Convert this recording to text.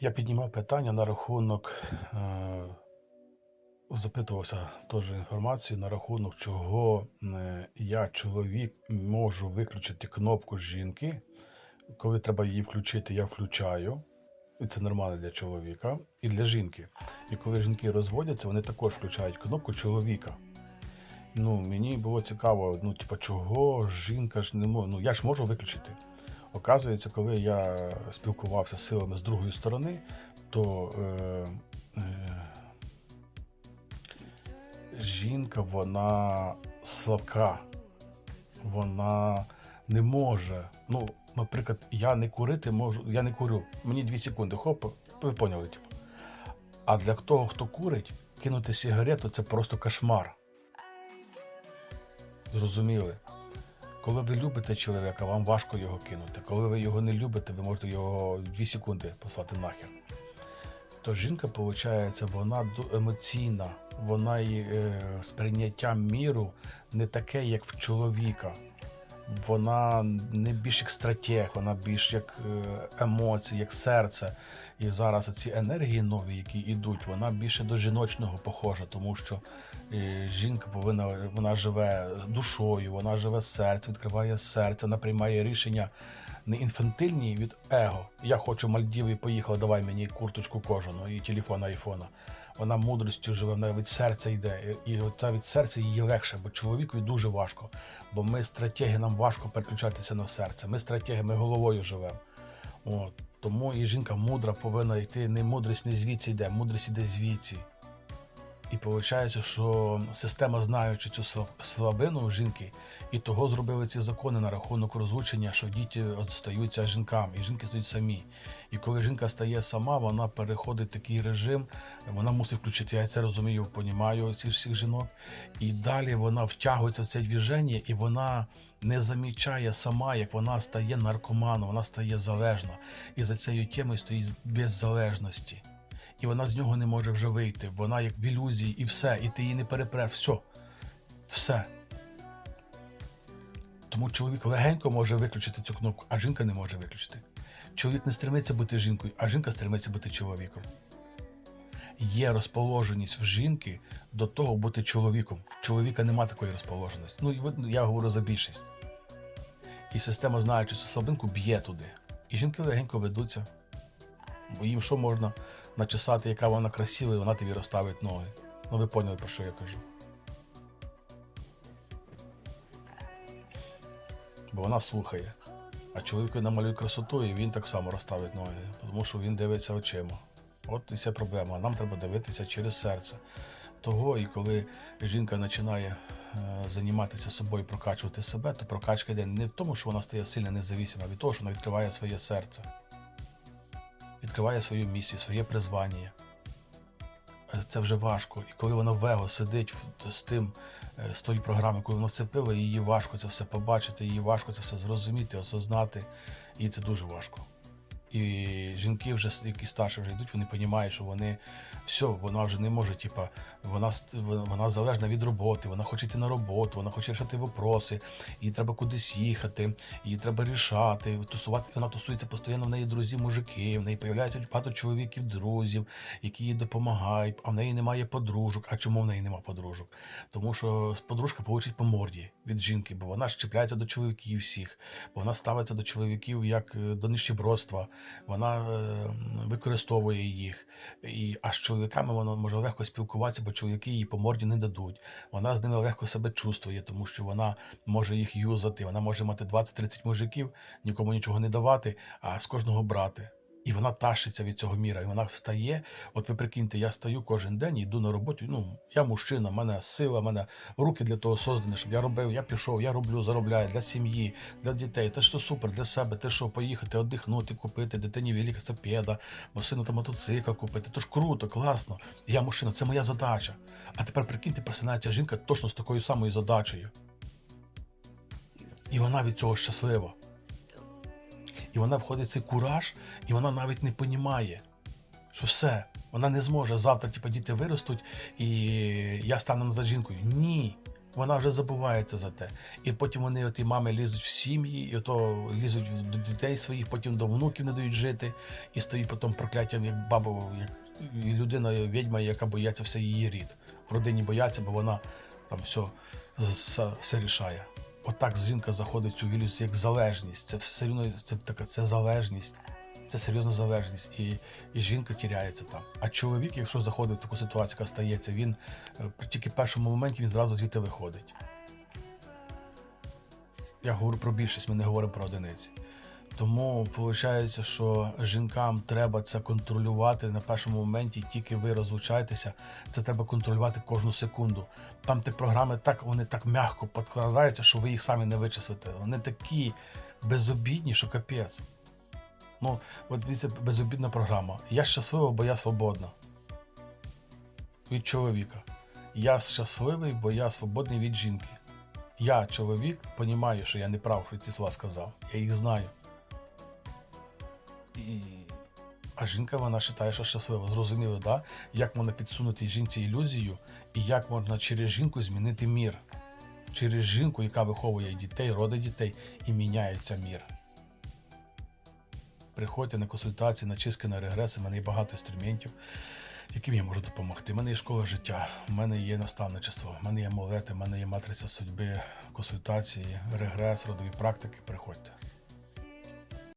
Я піднімав питання на рахунок, е, запитувався теж інформацію на рахунок, чого е, я, чоловік, можу виключити кнопку жінки. Коли треба її включити, я включаю. І це нормально для чоловіка і для жінки. І коли жінки розводяться, вони також включають кнопку чоловіка. Ну, мені було цікаво, ну, типа, чого жінка ж не може. Ну, я ж можу виключити. Оказується, коли я спілкувався з силами з другої сторони, то е, е, жінка вона слабка, вона не може. Ну, наприклад, я не курити можу, я не курю. Мені дві секунди, хоп, ви поняли, типу. А для того, хто курить, кинути сигарету це просто кошмар. Зрозуміли? Коли ви любите чоловіка, вам важко його кинути. Коли ви його не любите, ви можете його дві секунди послати нахер. То жінка, виходить, вона емоційна, вона і е, сприйняття міру не таке, як в чоловіка. Вона не більш як стратег, вона більш як е, емоції, як серце. І зараз ці енергії нові, які йдуть, вона більше до жіночного похожа, тому що е, жінка повинна, вона живе душою, вона живе серцем, відкриває серце, вона приймає рішення не інфантильні від его. Я хочу Мальдіви, поїхала, давай мені курточку кожану і телефон айфона. Вона мудростю живе, вона від серця йде. І ота від серця їй легше, бо чоловікові дуже важко. Бо ми стратеги, нам важко переключатися на серце. Ми стратеги, ми головою живемо. Тому і жінка мудра повинна йти. Не мудрість не звідси йде, мудрість йде звідси. І виходить, що система, знаючи цю слаб- слабину жінки, і того зробили ці закони на рахунок розлучення, що діти стаються жінкам, і жінки стають самі. І коли жінка стає сама, вона переходить в такий режим, вона мусить включити, я це розумію, понімаю цих всіх жінок. І далі вона втягується в це движення, і вона не замічає сама, як вона стає наркоманом, вона стає залежна. І за цією темою стоїть беззалежності і вона з нього не може вже вийти. Вона як в ілюзії, і все, і ти її не перепреш. Все. Все. Тому чоловік легенько може виключити цю кнопку, а жінка не може виключити. Чоловік не стремиться бути жінкою, а жінка стремиться бути чоловіком. Є розположеність в жінки до того бути чоловіком. Чоловіка нема такої розположеності. Ну, я говорю за більшість. І система, знаючи цю слабинку, б'є туди. І жінки легенько ведуться. Бо їм що можна начесати, яка вона красива, і вона тобі розставить ноги. Ну ви поняли, про що я кажу. Бо вона слухає. А чоловіку намалює красоту, і він так само розставить ноги, тому що він дивиться очима. От і вся проблема. Нам треба дивитися через серце. Того, і коли жінка починає е, займатися собою, прокачувати себе, то прокачка йде не в тому, що вона стає сильно независима, а від того, що вона відкриває своє серце відкриває свою місію, своє призвання. Е, Це вже важко. І коли вона вего сидить з тим, е, з тої програми, коли вона вцепила, їй важко це все побачити, їй важко це все зрозуміти, осознати. І це дуже важко. І жінки, вже, які старше вже йдуть, вони розуміють, що вони все, вона вже не може, типа, вона, вона залежна від роботи, вона хоче йти на роботу, вона хоче рішати вопроси, їй треба кудись їхати, їй треба рішати, тусувати. Вона тусується постійно, в неї друзі, мужики, в неї появляється багато чоловіків, друзів, які їй допомагають, а в неї немає подружок. А чому в неї немає подружок? Тому що подружка получить по морді від жінки, бо вона щепляється до чоловіків всіх, бо вона ставиться до чоловіків як е, до нищебродства, вона е, використовує їх. І, а з чоловіками вона може легко спілкуватися, бо чоловіки їй по морді не дадуть. Вона з ними легко себе чувствує, тому що вона може їх юзати, вона може мати 20-30 мужиків, нікому нічого не давати, а з кожного брати. І вона тащиться від цього міра, і вона встає. От ви прикиньте, я стаю кожен день йду на роботу. Ну, я мужчина, в мене сила, в мене руки для того создані, щоб я робив, я пішов, я роблю, заробляю для сім'ї, для дітей. Те, що супер для себе, те, що поїхати, оддихнути, купити, дитині велосипеда, бо сину та мотоцикл купити. То ж круто, класно. Я мужчина, це моя задача. А тепер прикиньте, просинається жінка точно з такою самою задачею. І вона від цього щаслива. І вона входить в цей кураж, і вона навіть не понімає, що все, вона не зможе завтра, типу, діти виростуть, і я стану назад жінкою. Ні. Вона вже забувається за те. І потім вони, от і мами, лізуть в сім'ї, і ото лізуть до дітей своїх, потім до внуків не дають жити, і стоїть потім прокляттям, як баба, як людина, відьма, яка бояться все її рід. В родині бояться, бо вона там все, все рішає. Отак жінка заходить в цю вілюцію як залежність. Це все одно це така це залежність. Це серйозна залежність, і, і жінка тіряється там. А чоловік, якщо заходить в таку ситуацію, яка стається, він тільки в першому моменті він зразу звідти виходить. Я говорю про більшість, ми не говоримо про одиниці. Тому виходить, що жінкам треба це контролювати на першому моменті, тільки ви розлучаєтеся, це треба контролювати кожну секунду. Там ті програми так вони так м'яко підкрадаються, що ви їх самі не вичислите. Вони такі безобідні, що капець. Ну, от дивіться, безобідна програма. Я щаслива, бо я свободна. Від чоловіка. Я щасливий, бо я свободний від жінки. Я, чоловік, розумію, що я не прав, що ці слова сказав. Я їх знаю. І... А жінка вона вважає, що щаслива. Зрозуміло, да? як можна підсунути жінці ілюзію, і як можна через жінку змінити мір. Через жінку, яка виховує дітей, родить дітей, і міняється мір. Приходьте на консультації, на чистки, на регреси. У мене є багато інструментів, яким я можу допомогти. У мене є школа життя, у мене є наставничество, у мене є молети, у мене є матриця судьби, консультації, регрес, родові практики. Приходьте.